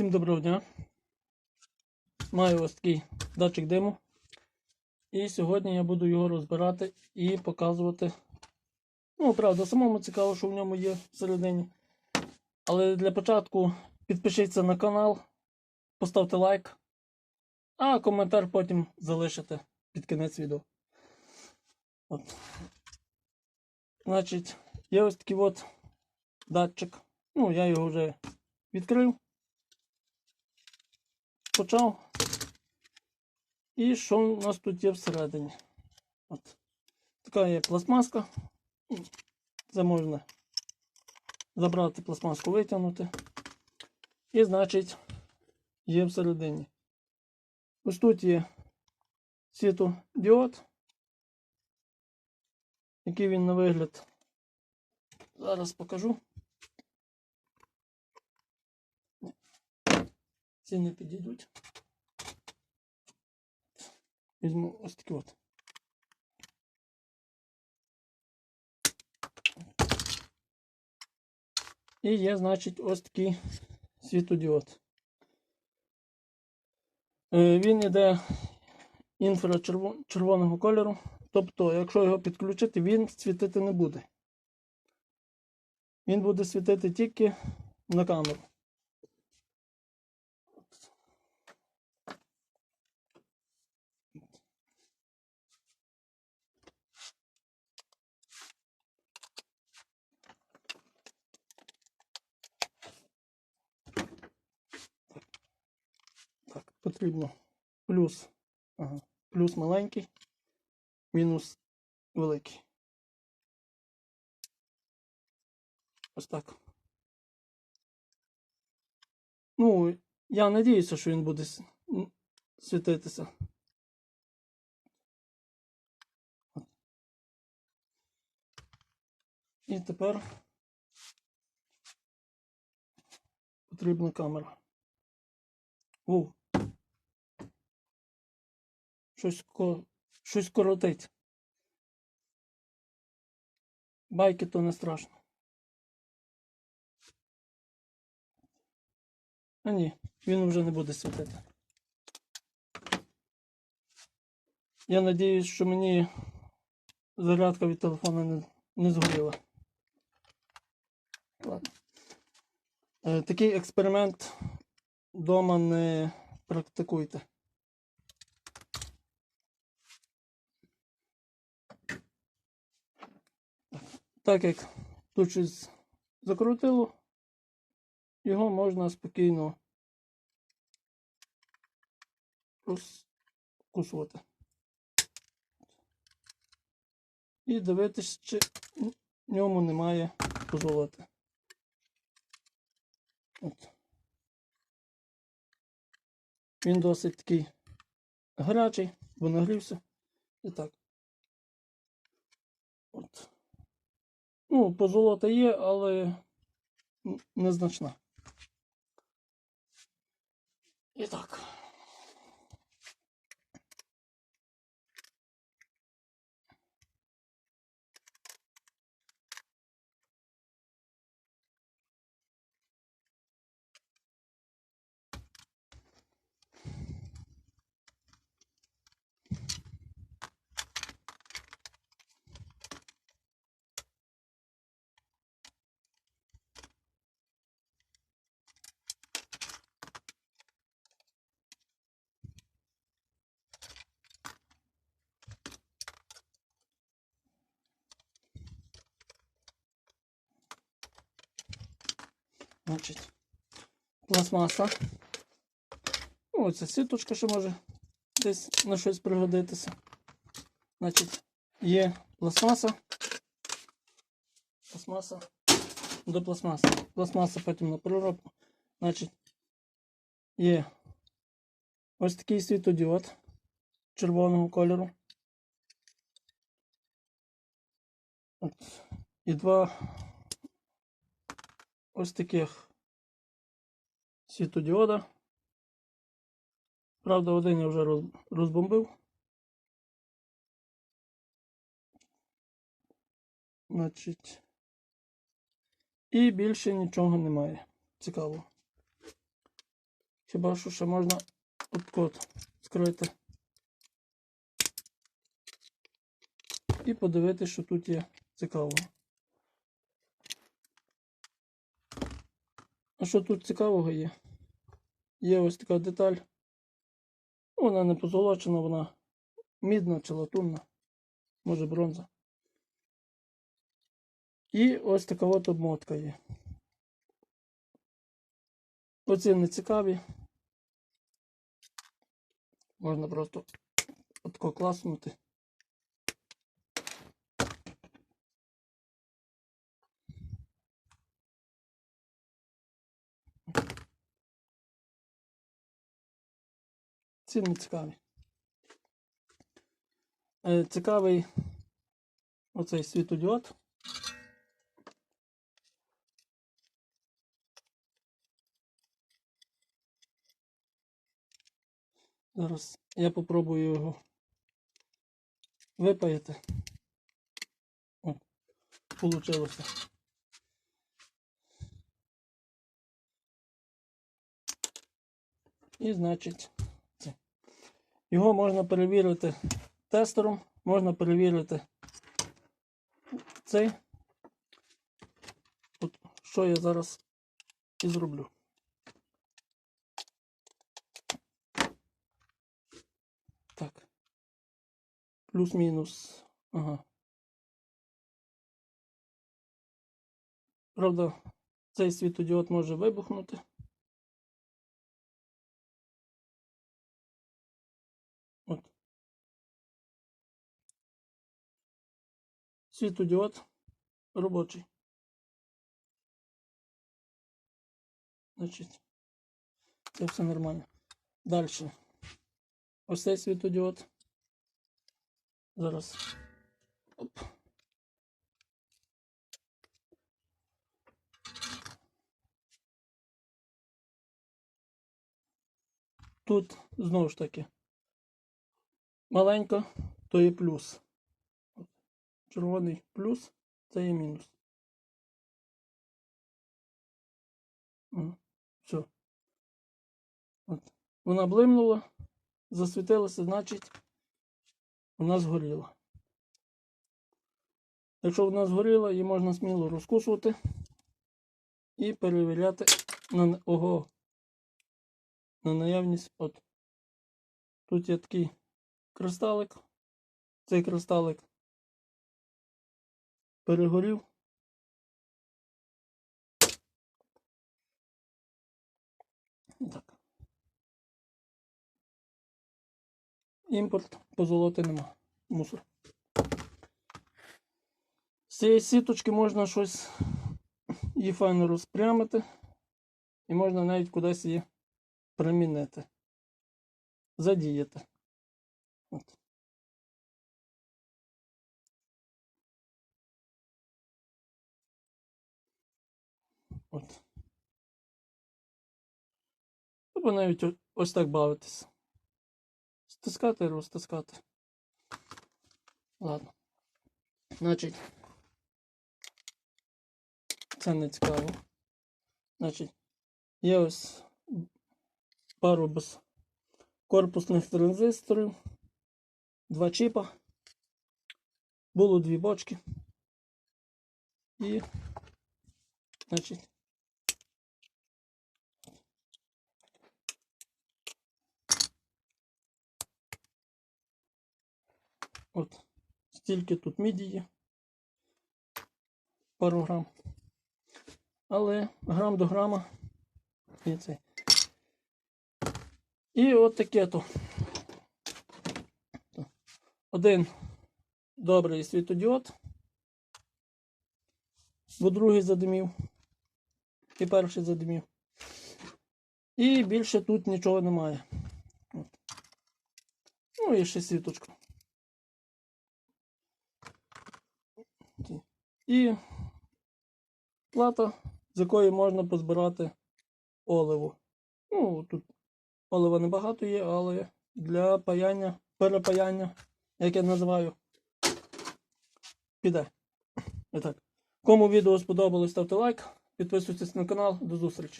Всім доброго дня. Маю ось такий датчик диму. І сьогодні я буду його розбирати і показувати. Ну, правда, самому цікаво, що в ньому є всередині. Але для початку підпишіться на канал, поставте лайк, а коментар потім залишите під кінець відео. От. Значить, є ось такий от датчик. Ну, я його вже відкрив. Почав. І що у нас тут є всередині? От. Така є пластмаска. Це можна забрати пластмаску, витягнути. І, значить, є всередині. Ось тут є світодіод. Який він на вигляд. Зараз покажу. Ці не підійдуть. Візьму ось такі от. І є, значить, ось такий світодіод. Е, Він іде інфрачервоного кольору. Тобто, якщо його підключити, він світити не буде. Він буде світити тільки на камеру. Так, потрібно плюс, ага, плюс маленький, мінус великий. Ось так. Ну, я надіюся, що він буде світитися. І тепер потрібна камера. О. Щось. Щось коротить. Байки то не страшно. А ні, він вже не буде світити. Я надіюсь, що мені зарядка від телефона не, не згоріла. Ладно. Е, такий експеримент вдома не практикуйте. Так як тут щось закрутило, його можна спокійно розкусувати. І дивитись, чи в ньому немає позолоти. От. Він досить такий гарячий, бо нагрівся. І так. От. Ну, позолота є, але незначна. І так. Значить, пластмаса. Ну, Оця сіточка, що може десь на щось пригодитися. Значить, є пластмаса. Пластмаса до пластмаси. Пластмаса потім на переробку. Значить, є ось такий світодіод червоного кольору. От. І два ось таких світодіода. Правда, один я вже розбомбив. Значить. І більше нічого немає. Цікаво. Хіба що ще можна от код скрити. І подивитися, що тут є цікавого. А що тут цікавого є? Є ось така деталь. Вона не позолочена, вона мідна чи латунна, може бронза. І ось така от обмотка є. Оці не цікаві. Можна просто отко класнути. Ці не цікаві. Е, Цікавий оцей світодіод. Зараз я попробую його випаяти. О, получилося. І значить. Його можна перевірити тестером, можна перевірити цей. От що я зараз і зроблю. Так. Плюс-мінус. Ага. Правда, цей світодіод може вибухнути. Світодіод робочий. Значить, це все нормально. Далі. Ось цей світодіод. Зараз. Оп. Тут знову ж таки маленько, то є плюс. Червоний плюс це є мінус. Все. От. Вона блимнула засвітилося, значить вона згоріла. Якщо вона згоріла, її можна сміло розкусувати і перевіряти на, ого, на наявність. От. Тут є такий кристалик. Цей кристалик перегорів. Так. Імпорт позолоти нема. Мусор. З цієї сіточки можна щось її файно розпрямити. І можна навіть кудись її примінити. Задіяти. От. От. Або навіть ось так бавитись. Стискати розтискати. Ладно. Значить. Це не цікаво. Значить, є ось пару безкорпусних транзисторів, два чіпа, було дві бочки. І, значить, От, стільки тут міді є. Пару грам. Але грам до грама. І це. І от таке то. Один добрий світодіод. Бо другий задимів. І перший задимів. І більше тут нічого немає. От. Ну і ще світочка. І плата, з якої можна позбирати оливу. Ну, тут олива небагато є, але для паяння, перепаяння, як я називаю, піде. І так. Кому відео сподобалось, ставте лайк, підписуйтесь на канал. До зустрічі.